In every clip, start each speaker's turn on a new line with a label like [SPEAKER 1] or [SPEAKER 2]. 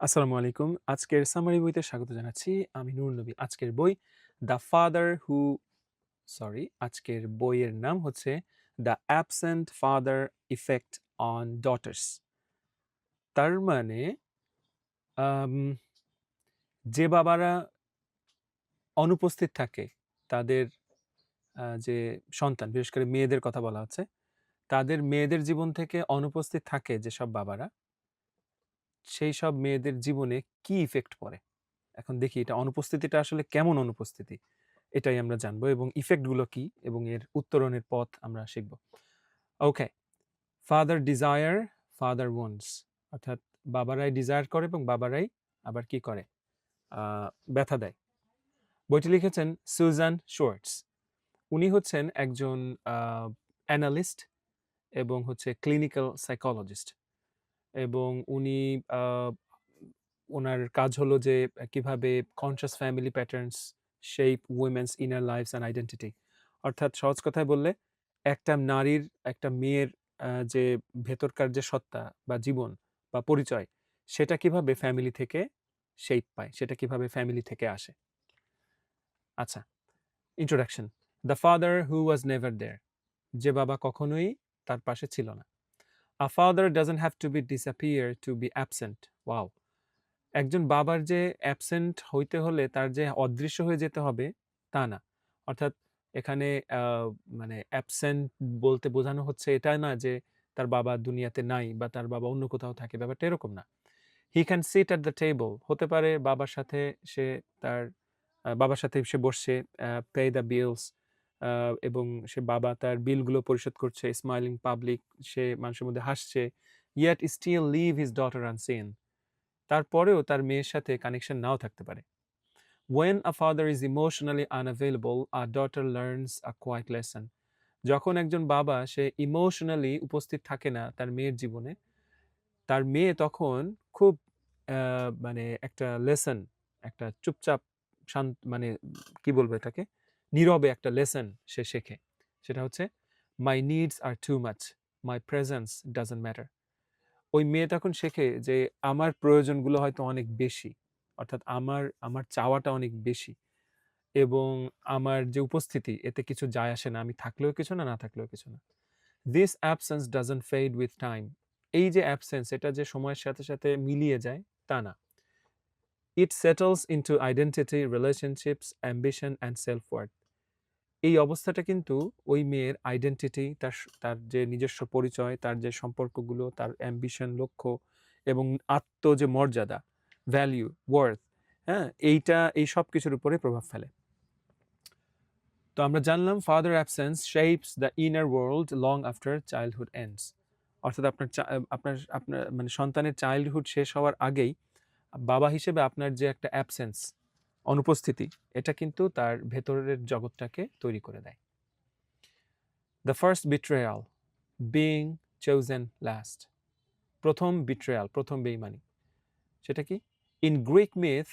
[SPEAKER 1] আসসালামু আলাইকুম। আজকের সামারি বইতে স্বাগত জানাচ্ছি। আমি নূর নবী। আজকের বই দ্য ফাদার হু সরি আজকের বইয়ের নাম হচ্ছে the absent father effect on daughters. তার মানে যে বাবারা অনুপস্থিত থাকে তাদের যে সন্তান, বিশেষ করে মেয়েদের কথা বলা হচ্ছে। তাদের মেয়েদের জীবন থেকে অনুপস্থিত থাকে যেসব বাবারা সেই সব মেয়েদের জীবনে কি ইফেক্ট পড়ে? এখন দেখি এটা অনুপস্থিতিটা আসলে কেমন অনুপস্থিতি? এটাই আমরা জানব এবং ইফেক্টগুলো কি এবং এর উত্তরণের পথ আমরা শিখব। Okay. Father desire, father wants অর্থাৎ বাবারাই ডিজায়ার করে এবং বাবারাই আবার কি করে? ব্যথা দেয়। বইটি লিখেছেন সুজান শোয়ার্টস উনি হচ্ছেন একজন অ্যানালিস্ট এবং হচ্ছে ক্লিনিক্যাল সাইকোলজিস্ট এবং উনি ওনার কাজ হলো যে কীভাবে conscious family patterns shape women's inner lives and identity. অর্থাৎ সহজ কথায় বললে একটা নারীর, একটা মেয়ের যে ভেতরকার যে সত্তা বা জীবন বা পরিচয় সেটা কীভাবে ফ্যামিলি থেকে শেপ পায়, সেটা কীভাবে ফ্যামিলি থেকে আসে। আচ্ছা, introduction. The father who was never there যে বাবা কখনোই তার পাশে ছিল না। A father doesn't have to be disappear to be absent. Wow! একজন বাবার যে অ্যাবসেন্ট হইতে হলে তার যে অদৃশ্য হয়ে যেতে হবে, তা না। অর্থাৎ এখানে মানে অ্যাবসেন্ট বলতে বোঝানো হচ্ছে এটা না যে তার বাবা দুনিয়াতে নাই বা তার বাবা অন্য কোথাও থাকে, ব্যাপারটা এরকম না। He can sit at the table হতে পারে বাবার সাথে সে তার বাবার সাথে সে বসছে পে দ্য বিলস এবং সে বাবা তার বিলগুলো পরিশোধ করছে, স্মাইলিং পাবলিক সে মানুষের মধ্যে হাসছে। Yet still leave his daughter un unseen. তারপরেও তার মেয়ের সাথে কানেকশন নাও থাকতে পারে। When a father is emotionally unavailable, a daughter learns a quiet lesson যখন একজন বাবা সে ইমোশনালি উপস্থিত থাকে না তার মেয়ের জীবনে, তার মেয়ে তখন খুব মানে একটা লেসন, একটা চুপচাপ শান মানে কি বলব এটাকে? নীরবে একটা লেসন সে শেখে। সেটা হচ্ছে my needs are too much, my presence doesn't matter. ওই মেয়ে তখন শেখে যে আমার প্রয়োজনগুলো হয়তো অনেক বেশি। অর্থাৎ আমার, আমার চাওয়াটা অনেক বেশি এবং আমার যে উপস্থিতি এতে কিছু যায় আসে না। আমি থাকলেও কিছু না, না থাকলেও কিছু না। This absence doesn't fade with time. এই যে অ্যাবসেন্স এটা যে সময়ের সাথে, সাথে মিলিয়ে যায় তা না। It settles into identity, relationships, ambition and self-worth. এই অবস্থাটা কিন্তু ওই মেয়ের আইডেন্টিটি তার তার যে নিজস্ব পরিচয়, তার যে সম্পর্কগুলো, তার অ্যাম্বিশন, লক্ষ্য এবং আত্ম যে মর্যাদা, ভ্যালিউ ওয়ার্থ, হ্যাঁ? এইটা এই সব কিছুর উপরে প্রভাব ফেলে। তো আমরা জানলাম father absence shapes the inner world long after childhood ends. অর্থাৎ আপনার আপনার আপনার মানে সন্তানের চাইল্ডহুড শেষ হওয়ার আগেই বাবা হিসেবে আপনার যে একটা অ্যাবসেন্স, অনুপস্থিতি এটা কিন্তু তার ভেতরের জগৎটাকে তৈরি করে দেয়। The first betrayal being chosen last. প্রথম বিট্রেয়াল, প্রথম বেইমানি। সেটা কি? In Greek myth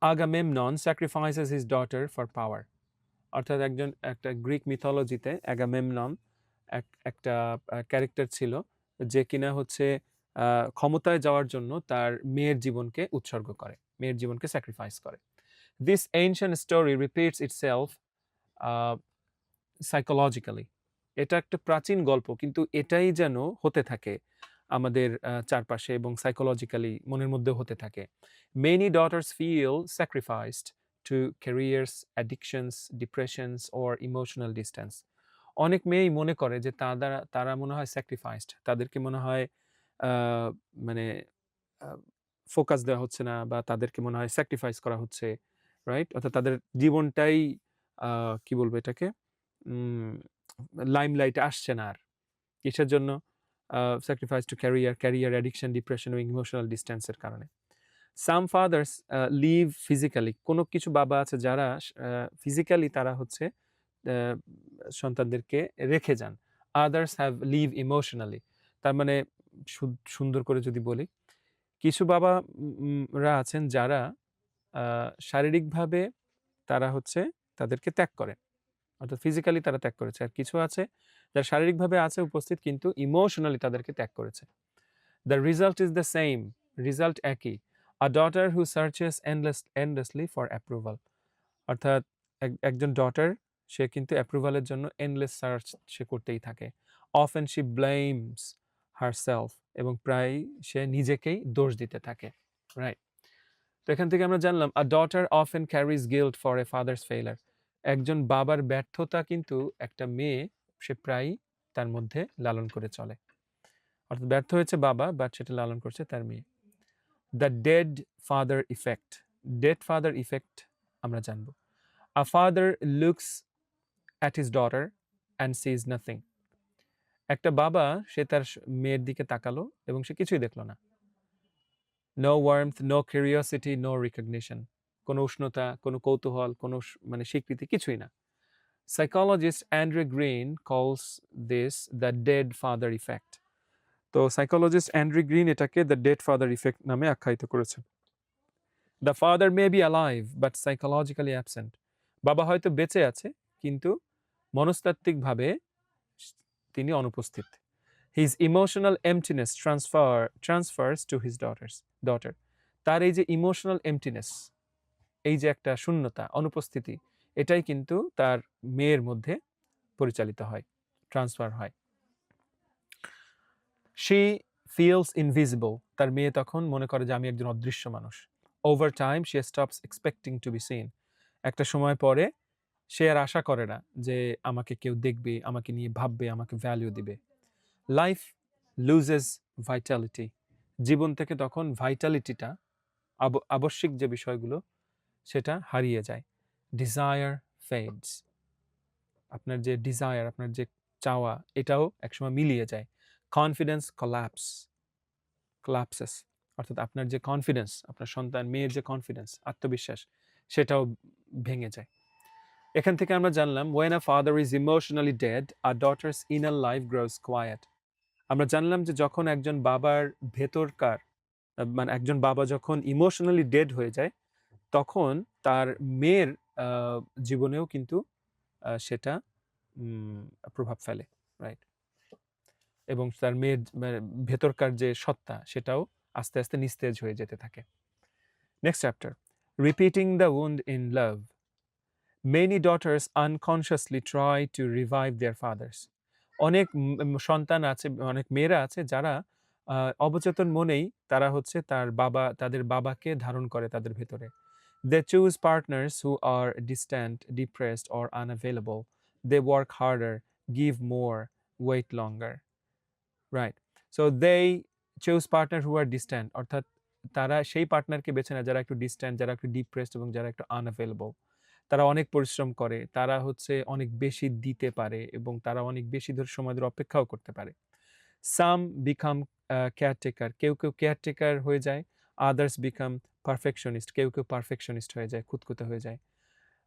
[SPEAKER 1] Agamemnon sacrifices his daughter for power. অর্থাৎ একজন একটা গ্রিক মিথোলজিতে আগামেমনন এক একটা ক্যারেক্টার ছিল যে কিনা হচ্ছে ক্ষমতায় যাওয়ার জন্য তার মেয়ের জীবনকে উৎসর্গ করে। মেয়ের জীবনকে স্যাক্রিফাইস করে। This ancient story repeats itself, a psychologically. এটা একটা প্রাচীন গল্প, কিন্তু এটাই যেন হতে থাকে আমাদের চারপাশে এবং সাইকোলজিক্যালি মনের মধ্যে হতে থাকে। Many daughters feel sacrificed to careers addictions depressions or emotional distance. অনেক মেয়েই মনে করে যে তারা তারা মনে হয় স্যাক্রিফাইসড। তাদেরকে মনে হয় মানে ফোকাস দেওয়া হচ্ছে না বা তাদেরকে মনে হয় স্যাক্রিফাইস করা হচ্ছে, রাইট? অর্থাৎ তাদের জীবনটাই কি বলব এটাকে? লাইমলাইটে আসছে না আর। কিসের জন্য? Sacrifice to career, career addiction, depression এবং ইমোশনাল ডিসট্যান্স এর কারণে। সাম ফাদার্স লিভ ফিজিক্যালি কোনো কিছু বাবা আছে যারা ফিজিক্যালি তারা হচ্ছে সন্তানদেরকে রেখে যান। Others have leave emotionally. তার মানে সুন্দর করে যদি বলি, কিছু বাবা রা আছেন যারা শারীরিকভাবে তারা হচ্ছে তাদেরকে ত্যাগ করে। অর্থাৎ ফিজিক্যালি তারা ত্যাগ করেছে। আর কিছু আছে যারা শারীরিকভাবে আছে উপস্থিত কিন্তু ইমোশনালি তাদেরকে ত্যাগ করেছে। The result is the same result একই a daughter who searches endless endlessly for approval অর্থাৎ একজন ডটার সে কিন্তু অ্যাপ্রুভালের জন্য এন্ডলেস সার্চ সে করতেই থাকে of and she blames herself এবং প্রায় সে নিজেকেই দোষ দিতে থাকে রাইট তো এখান থেকে আমরা জানলাম a daughter of and carries guilt for a father's failure একজন বাবার ব্যর্থতা কিন্তু একটা মেয়ে সে প্রায়ই তার মধ্যে লালন করে চলে। অর্থাৎ ব্যর্থ হয়েছে বাবা বাট সেটা লালন করছে তার মেয়ে। The dead father effect dead father effect আমরা জানব। A father looks at his daughter and sees nothing একটা বাবা, সে তার মেয়ের দিকে তাকালো এবং সে কিছুই দেখল না। No warmth no curiosity no recognition কোনো উষ্ণতা, কোনো কৌতূহল, কোনো মানে স্বীকৃতি কিছুই না। Psychologist Andre Green calls this the dead father effect তো সাইকোলজিস্ট অ্যান্ড্রি গ্রিন এটাকে দ্য ডেড ফাদার ইফেক্ট নামে আখ্যায়িত করেছেন the father may be alive but psychologically absent বাবা হয়তো বেঁচে আছে, কিন্তু মনস্তাত্ত্বিকভাবে তিনি অনুপস্থিত। His emotional emptiness transfer transfers to his daughters daughter তার এই যে ইমোশনাল এমটিনেস এই যে একটা শূন্যতা, অনুপস্থিতি, এটাই কিন্তু তার মেয়ের মধ্যে পরিচালিত হয় ট্রান্সফার হয়। শি ফিলস ইনভিজিবল তার মেয়ে তখন মনে করে যে, আমি একজন অদৃশ্য মানুষ। Over time say stops expecting to be seen একটা সময় পরে সে আর আশা করে না যে আমাকে কেউ দেখবে, আমাকে নিয়ে ভাববে, আমাকে ভ্যালিউ দিবে। লাইফ লুজেস ভাইটালিটি জীবন থেকে তখন ভাইটালিটিটা আবশ্যিক যে বিষয়গুলো, সেটা হারিয়ে যায়। ডিজায়ার ফেডস আপনার যে ডিজায়ার আপনার যে চাওয়া, এটাও একসময় মিলিয়ে যায়। কনফিডেন্স কলাপস কলাপসেস অর্থাৎ আপনার যে কনফিডেন্স আপনার সন্তান, মেয়ের যে কনফিডেন্স আত্মবিশ্বাস, সেটাও ভেঙে যায়। এখান থেকে আমরা জানলাম when a father is emotionally dead R daughter's inner life grows quiet আমরা জানলাম যে যখন একজন বাবার ভেতরকার মানে একজন বাবা যখন ইমোশনালি ডেড হয়ে যায়, তখন তার মেয়ের জীবনেও কিন্তু সেটা প্রভাব ফেলে রাইট এবং তার মেয়ের মানে ভেতরকার যে সত্তা, সেটাও আস্তে আস্তে নিস্তেজ হয়ে যেতে থাকে। Next chapter repeating the wound in love many daughters unconsciously try to revive their fathers অনেক সন্তান আছে, অনেক মেয়েরা আছে যারা অবচেতন মনেই তারা হচ্ছে তার বাবা, তাদের বাবাকে ধারণ করে তাদের ভেতরে। They choose partners who are distant depressed or unavailable they work harder give more wait longer right so they choose partner who are distant অর্থাৎ তারা সেই পার্টনারকে বেছে নেয় যারা একটু ডিস্ট্যান্ট যারা একটু ডিপ্রেসড এবং যারা একটু আনঅ্যাভেলেবল তারা অনেক পরিশ্রম করে, তারা হচ্ছে অনেক বেশি দিতে পারে এবং তারা অনেক বেশি ধরে সময় ধরে অপেক্ষাও করতে পারে। সাম বিকাম কেয়ারটেকার কেউ কেউ কেয়ারটেকার হয়ে যায় আদার্স বিকাম পারফেকশনিস্ট কেউ কেউ পারফেকশনিস্ট হয়ে যায়, খুঁতখুঁতে হয়ে যায়।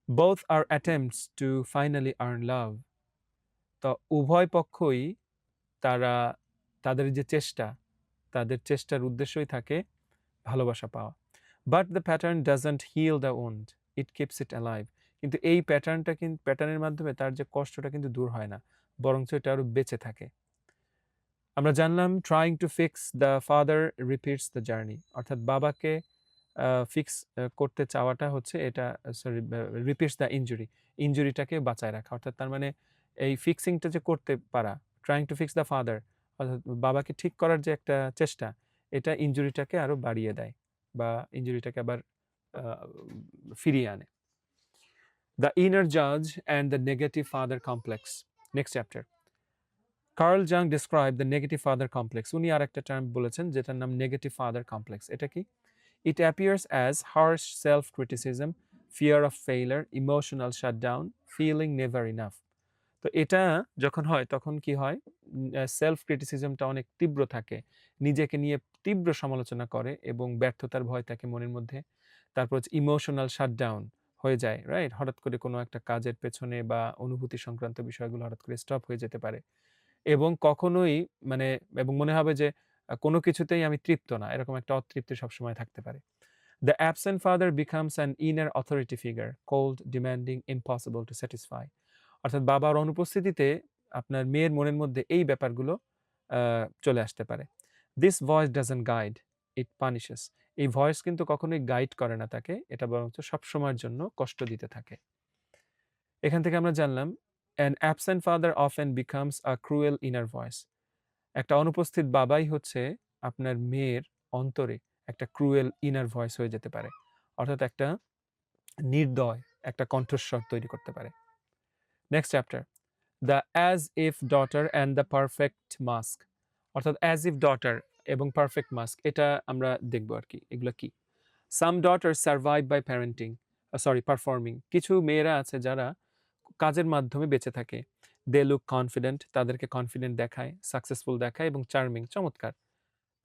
[SPEAKER 1] Both are attempts to finally earn love তো উভয় পক্ষই তারা, তাদের যে চেষ্টা, তাদের চেষ্টার উদ্দেশ্যই থাকে ভালোবাসা পাওয়া। But the pattern doesn't heal the wound it keeps it alive কিন্তু এই প্যাটার্নটা কিন্তু প্যাটার্নের মাধ্যমে তার যে কষ্টটা কিন্তু দূর হয় না, বরঞ্চ এটা আরও বেঁচে থাকে। আমরা জানলাম trying to fix the father repeats the journey অর্থাৎ বাবাকে ফিক্স করতে চাওয়াটা হচ্ছে এটা সরি রিপিটস দ্য ইঞ্জুরি ইঞ্জুরিটাকে বাঁচায় রাখা। অর্থাৎ তার মানে এই ফিক্সিংটা যে করতে পারা trying to fix the father অর্থাৎ বাবাকে ঠিক করার যে একটা চেষ্টা, এটা ইঞ্জুরিটাকে আরও বাড়িয়ে দেয়। বা ইঞ্জুরিটাকে আবার ফিরিয়ে আনে। দ্য ইনার জাজ and the negative father complex next chapter Carl Jung describe the negative father complex উনি আর একটা টার্ম বলেছেন, যেটার নাম নেগেটিভ ফাদার কমপ্লেক্স এটা কি? It appears as harsh self criticism fear of failure emotional shutdown feeling never enough তো এটা যখন হয়, তখন কি হয়? সেলফ ক্রিটিসিজমটা অনেক তীব্র থাকে। নিজেকে নিয়ে তীব্র সমালোচনা করে এবং ব্যর্থতার ভয় থাকে মনের মধ্যে তারপর হচ্ছে ইমোশনাল শাটডাউন হয়ে যায় রাইট হঠাৎ করে কোনো একটা কাজের পেছনে বা অনুভূতি সংক্রান্ত বিষয়গুলো হঠাৎ করে স্টপ হয়ে যেতে পারে। এবং কখনোই মানে এবং মনে হবে যে কোনো কিছুতেই আমি তৃপ্ত না, এরকম একটা অতৃপ্তি সবসময় থাকতে পারে। The absent father becomes an inner authority figure cold demanding impossible to satisfy অর্থাৎ বাবার অনুপস্থিতিতে আপনার মেয়ের মনের মধ্যে এই ব্যাপারগুলো চলে আসতে পারে। This voice doesn't guide it punishes এই ভয়েস কিন্তু কখনোই গাইড করে না তাকে, এটা বরঞ্চ সবসময়ের জন্য কষ্ট দিতে থাকে। এখান থেকে আমরা জানলাম an absent father of and becomes a cruel inner voice একটা অনুপস্থিত বাবাই হচ্ছে আপনার মেয়ের অন্তরে একটা ক্রুয়েল ইনার ভয়েস হয়ে যেতে পারে। অর্থাৎ একটা নির্দয়, একটা কণ্ঠস্বর তৈরি করতে পারে। Next chapter the as if daughter and the perfect mask অর্থাৎ অ্যাজ ইফ ডটার এবং পারফেক্ট মাস্ক এটা আমরা দেখব আর কি, এগুলো কি? Some daughters survive by parenting sorry performing কিছু মেয়েরা আছে যারা কাজের মাধ্যমে বেঁচে থাকে। দে লুক কনফিডেন্ট তাদেরকে কনফিডেন্ট দেখায় সাকসেসফুল দেখায় এবং চার্মিং চমৎকার।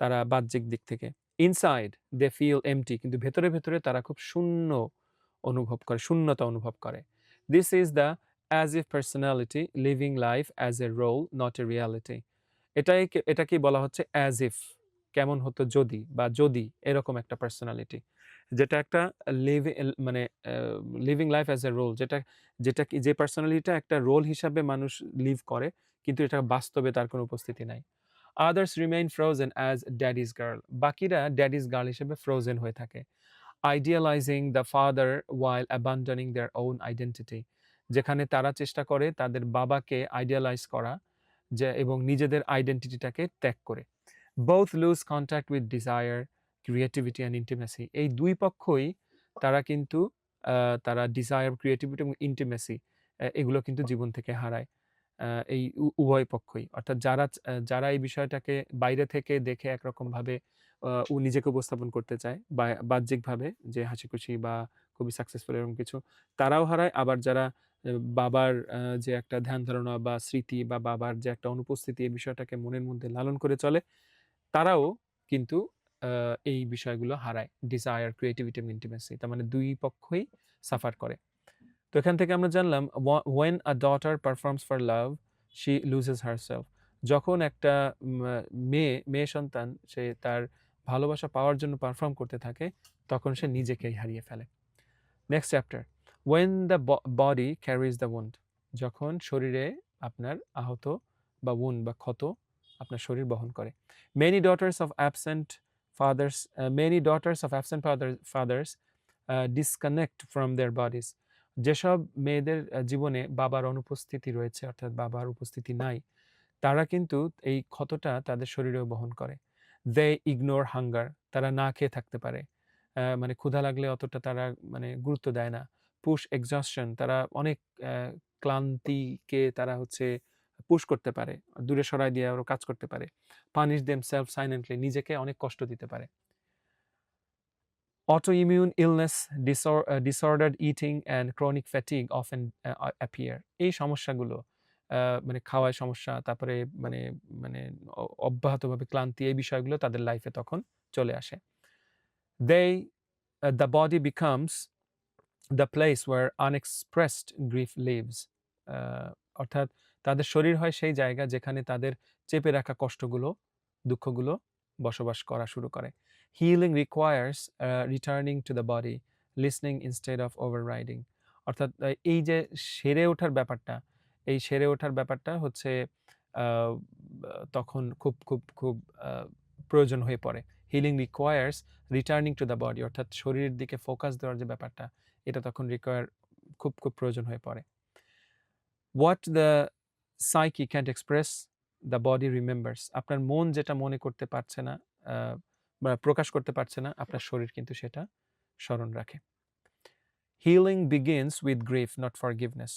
[SPEAKER 1] তারা বাহ্যিক দিক থেকে। ইনসাইড দে ফিল এমটি কিন্তু ভেতরে ভেতরে তারা খুব শূন্য অনুভব করে, শূন্যতা অনুভব করে। This is the as if personality living life as a role not a reality এটাই এটাকেই বলা হচ্ছে অ্যাজ ইফ কেমন হতো যদি বা যদি এরকম একটা পার্সোনালিটি যেটা একটা লিভ মানে living life as a role যেটা যেটা কি, যে পার্সোনালিটিটা একটা রোল হিসাবে মানুষ লিভ করে, কিন্তু এটা বাস্তবে তার কোনো উপস্থিতি নাই। Others remain frozen as daddy's girl বাকিরা ড্যাডিজ গার্ল হিসেবে ফ্রোজেন হয়ে থাকে। Idealising the father while abandoning their own identity যেখানে তারা চেষ্টা করে তাদের বাবাকে আইডিয়ালাইজ করা যে, এবং নিজেদের আইডেন্টিটিটাকে ত্যাগ করে। Both lose contact with desire creativity and intimacy এই দুই পক্ষই তারা কিন্তু তারা ডিজায়ার ক্রিয়েটিভিটি এবং ইন্টিমেসি এগুলো কিন্তু জীবন থেকে হারায় এই উভয় পক্ষই। অর্থাৎ যারা যারা এই বিষয়টাকে বাইরে থেকে দেখে একরকমভাবে ও নিজেকে উপস্থাপন করতে চায়, বা, বাহ্যিকভাবে যে হাসি খুশি বা খুবই সাকসেসফুল এরকম কিছু, তারাও হারায়। আবার যারা বাবার যে একটা ধ্যান ধারণা বা স্মৃতি বা বাবার যে একটা অনুপস্থিতি এই বিষয়টাকে মনের মধ্যে লালন করে চলে, তারাও কিন্তু এই বিষয়গুলো হারায়। ডিজায়ার ক্রিয়েটিভিটি এবং ইন্টিমেসি তার মানে দুই পক্ষই সাফার করে। তো এখান থেকে আমরা জানলাম when a daughter performs for love she loses herself যখন একটা মেয়ে মেয়ে সন্তান, সে তার ভালোবাসা পাওয়ার জন্য পারফর্ম করতে থাকে, তখন সে নিজেকেই হারিয়ে ফেলে। Next chapter when the body carries the wound যখন শরীরে আপনার আহত বা উন বা ক্ষত আপনার শরীর বহন করে। Many daughters of absent uh, many daughters of absent father, fathers uh, disconnect from their bodies যেসব মেয়েদের জীবনে বাবার অনুপস্থিতি রয়েছে অর্থাৎ বাবার উপস্থিতি নাই তারা কিন্তু এই ক্ষতটা তাদের শরীরেও বহন করে। দে ইগনোর হাঙ্গার তারা না খেয়ে থাকতে পারে। মানে ক্ষুধা লাগলে অতটা তারা মানে গুরুত্ব দেয় না। পুশ এক্সস্টন তারা অনেক ক্লান্তিকে তারা হচ্ছে পুশ করতে পারে। দূরে সরাই দিয়ে আরও কাজ করতে পারে। পানিশ দেম সেলফ সাইলেন্টলি নিজেকে অনেক কষ্ট দিতে পারে। Autoimmune illness, disor uh, disordered eating and chronic fatigue often appear. এই সমস্যাগুলো মানে খাওয়ায় সমস্যা তারপরে মানে মানে অব্যাহতভাবে ক্লান্তি এই বিষয়গুলো তাদের লাইফে তখন চলে আসে। They the body becomes the place where unexpressed grief lives অর্থাৎ তাদের শরীর হয় সেই জায়গা যেখানে তাদের চেপে রাখা কষ্টগুলো, দুঃখগুলো বসবাস করা শুরু করে। Healing requires returning to the body listening instead of overriding অর্থাৎ এই যে সেরে ওঠার ব্যাপারটা, এই সেরে ওঠার ব্যাপারটা হচ্ছে তখন খুব খুব খুব প্রয়োজন হয়ে পড়ে। Healing requires returning to the body অর্থাৎ শরীরের দিকে ফোকাস দেওয়ার যে ব্যাপারটা এটা তখন রিকোয়ার খুব খুব প্রয়োজন হয়ে পড়ে। What the psyche can't express the body remembers আপনার মন যেটা মনে করতে পারছে না বা প্রকাশ করতে পারছে না, আপনার শরীর কিন্তু সেটা স্মরণ রাখে। Healing begins with grief not forgiveness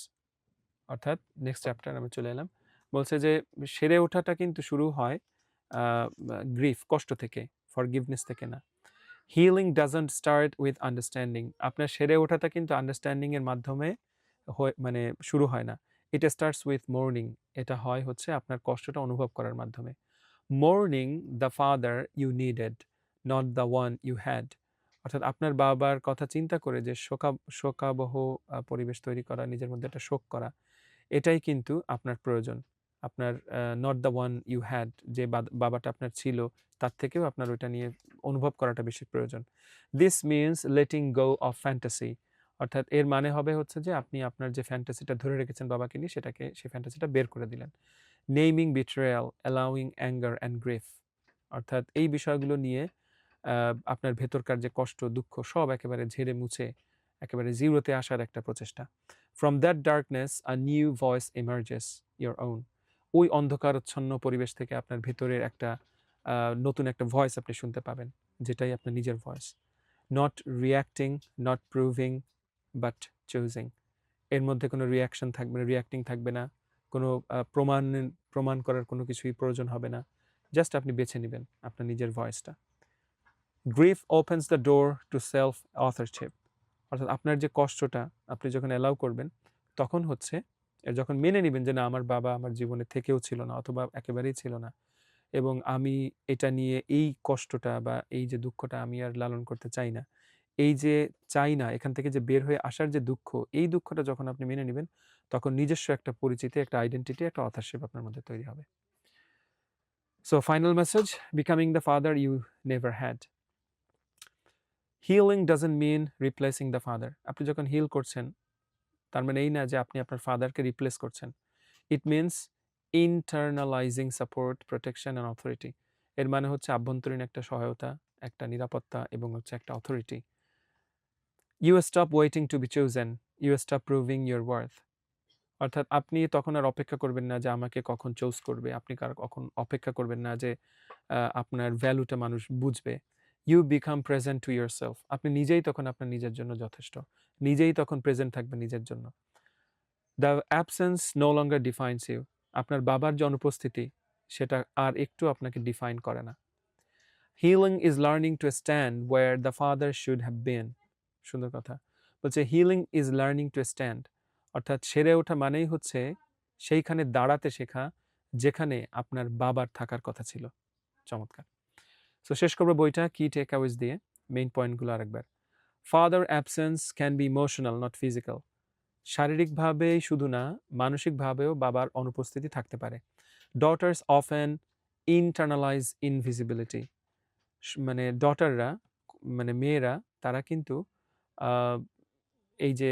[SPEAKER 1] অর্থাৎ নেক্সট চ্যাপ্টার আমি চলে এলাম। বলছে যে সেরে ওঠাটা কিন্তু শুরু হয় গ্রিফ কষ্ট থেকে ফরগিভনেস থেকে না। Healing doesn't start with understanding আপনার সেরে ওঠাটা কিন্তু আন্ডারস্ট্যান্ডিংয়ের মাধ্যমে মানে শুরু হয় না। ইট স্টার্টস উইথ মর্নিং এটা হয় হচ্ছে আপনার কষ্টটা অনুভব করার মাধ্যমে। Mourning the father you needed not the one you had অর্থাৎ আপনার বাবার কথা চিন্তা করে যে শোকা, শোকাবহ পরিবেশ তৈরি করা, নিজের মধ্যে একটা শোক করা। এটাই কিন্তু আপনার প্রয়োজন। আপনার not the one you had যে বাবাটা আপনার ছিল, তার থেকেও আপনার ওইটা নিয়ে অনুভব করাটা বেশি প্রয়োজন। This means letting go of fantasy অর্থাৎ এর মানে হবে হচ্ছে যে আপনি আপনার যে ফ্যান্টাসিটা ধরে রেখেছেন বাবাকে নিয়ে, সেটাকে সেই ফ্যান্টাসিটা বের করে দিলেন। Naming betrayal allowing anger and grief অর্থাৎ এই বিষয়গুলো নিয়ে আপনার ভেতরকার যে কষ্ট, দুঃখ, সব একেবারে ঝেড়ে মুছে, একেবারে জিরোতে আসার একটা প্রচেষ্টা। From that darkness a new voice emerges your own ওই অন্ধকারচ্ছন্ন পরিবেশ থেকে আপনার ভেতরের একটা নতুন একটা ভয়েস আপনি শুনতে পাবেন, যেটাই আপনার নিজের voice not reacting not proving but choosing এর মধ্যে কোনো রিয়াকশন থাকবে না রিয়াক্টিং থাকবে না। কোনো প্রমাণ প্রমাণ করার কোনো কিছুই প্রয়োজন হবে না। জাস্ট আপনি বেছে নেবেন আপনার নিজের ভয়েসটা grief opens the door to self authorship অর্থাৎ আপনার যে কষ্টটা আপনি যখন অ্যালাউ করবেন, তখন হচ্ছে যখন মেনে নেবেন যে, না, আমার বাবা আমার জীবনে থেকেও ছিল না অথবা একেবারেই ছিল না। এবং আমি এটা নিয়ে এই কষ্টটা বা এই যে দুঃখটা আমি আর লালন করতে চাই না, এই যে চাই না, এখান থেকে যে বের হয়ে আসার যে দুঃখ, এই দুঃখটা যখন আপনি মেনে নেবেন, তখন নিজস্ব একটা পরিচিতি, একটা আইডেন্টিটি একটা অথারশিপ আপনার মধ্যে তৈরি হবে। So final message becoming the father you never had healing doesn't mean replacing the father আপনি যখন হিল করছেন তার মানে এই না যে আপনি আপনার ফাদারকে রিপ্লেস করছেন। It means internalising support protection and authority এর মানে হচ্ছে আভ্যন্তরীণ একটা সহায়তা, একটা নিরাপত্তা এবং হচ্ছে একটা authority you stop waiting to be chosen you stop proving your worth অর্থাৎ আপনি তখন আর অপেক্ষা করবেন না যে আমাকে কখন চুজ করবে। আপনি কার কখন অপেক্ষা করবেন না যে আপনার ভ্যালুটা মানুষ বুঝবে। You become present to yourself আপনি নিজেই তখন আপনার নিজের জন্য যথেষ্ট। নিজেই তখন প্রেজেন্ট থাকবে নিজের জন্য। The absence no longer defines you আপনার বাবার যে অনুপস্থিতি, সেটা আর একটু আপনাকে ডিফাইন করে না। Healing is learning to stand where the father should have been সুন্দর কথা। বলছে healing is learning to stand অর্থাৎ সেরে ওঠা মানেই হচ্ছে, সেইখানে দাঁড়াতে শেখা, যেখানে আপনার বাবার থাকার কথা ছিল। চমৎকার। সো শেষ করব বইটা কি টেক অ্যাওয়েজ দিয়ে মেইন পয়েন্টগুলো আরেকবার. Father absence can be emotional not physical শারীরিকভাবেই শুধু না, মানসিকভাবেও বাবার অনুপস্থিতি থাকতে পারে। Daughters of an internalise invisibility মানে ডটাররা মানে মেয়েরা, তারা কিন্তু এই যে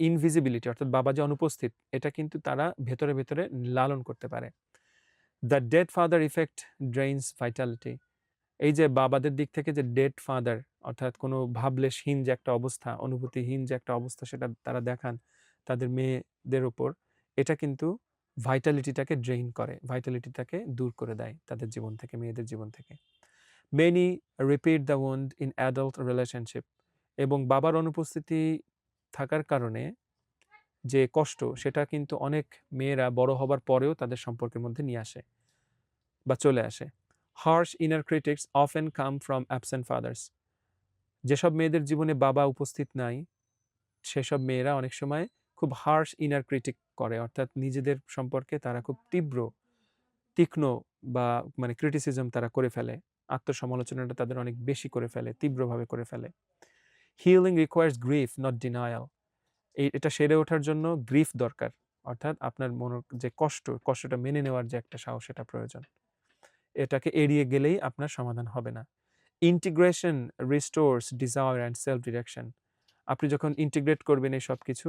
[SPEAKER 1] ইনভিজিবিলিটি অর্থাৎ বাবা যে অনুপস্থিত, এটা কিন্তু তারা ভেতরে ভেতরে লালন করতে পারে। The dead father effect drains vitality এই যে বাবাদের দিক থেকে যে ডেড ফাদার অর্থাৎ কোনো ভাবলেশহীন যে একটা অবস্থা, অনুভূতিহীন যে একটা অবস্থা সেটা তারা দেখান তাদের মেয়েদের ওপর এটা কিন্তু ভাইটালিটিটাকে ড্রেইন করে ভাইটালিটিটাকে দূর করে দেয় তাদের জীবন থেকে, মেয়েদের জীবন থেকে। Many repeat the wound in adult relationship এবং বাবার অনুপস্থিতি থাকার কারণে যে কষ্ট, সেটা কিন্তু অনেক মেয়েরা বড় হবার পরেও তাদের সম্পর্কের মধ্যে নিয়ে আসে বা চলে আসে। Harsh inner critics of often come from absent fathers যেসব মেয়েদের জীবনে বাবা উপস্থিত নাই, সেসব মেয়েরা অনেক সময় খুব হার্শ ইনার ক্রিটিক করে, অর্থাৎ নিজেদের সম্পর্কে তারা খুব তীব্র, তীক্ষ্ণ বা মানে ক্রিটিসিজম তারা করে ফেলে, আত্মসমালোচনাটা তাদের অনেক বেশি করে ফেলে, তীব্রভাবে করে ফেলে। Healing requires grief not denial এটা সেরে ওঠার জন্য গ্রিফ দরকার, অর্থাৎ আপনার মন যে কষ্ট, কষ্টটা মেনে নেওয়ার যে একটা সাহস, সেটা প্রয়োজন। এটাকে এড়িয়ে গেলেই আপনার সমাধান হবে না। Integration restores desire and self direction আপনি যখন ইন্টিগ্রেট করবেন এই সব কিছু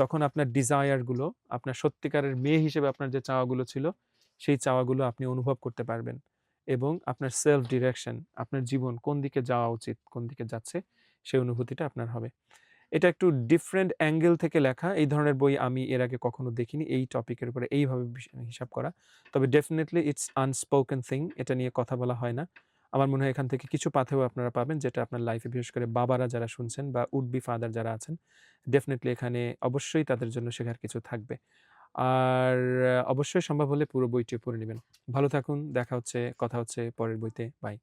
[SPEAKER 1] তখন আপনার ডিজায়ারগুলো আপনার সত্যিকারের মেয়ে হিসেবে আপনার যে চাওয়াগুলো ছিল, সেই চাওয়াগুলো আপনি অনুভব করতে পারবেন এবং আপনার সেলফ ডিরেকশন আপনার জীবন কোন দিকে যাওয়া উচিত, কোন দিকে যাচ্ছে, সেই অনুভূতিটা আপনার হবে। এটা একটু ডিফারেন্ট অ্যাঙ্গেল থেকে লেখা। এই ধরনের বই আমি এর আগে কখনো দেখিনি। এই টপিকের উপরে এইভাবে হিসাব করা। তবে ডেফিনেটলি ইটস আনস্পোকেন থিং এটা নিয়ে কথা বলা হয় না। আমার মনে হয় এখান থেকে কিছু পাথেও আপনারা পাবেন, যেটা আপনার লাইফে বিশেষ করে বাবারা যারা শুনছেন বা উড বি ফাদার যারা আছেন ডেফিনেটলি এখানে অবশ্যই তাদের জন্য শেখার কিছু থাকবে। আর, অবশ্যই সম্ভব হলে পুরো বইটি পড়ে নেবেন। ভালো থাকুন, দেখা হচ্ছে, কথা হচ্ছে পরের বইতে। বাই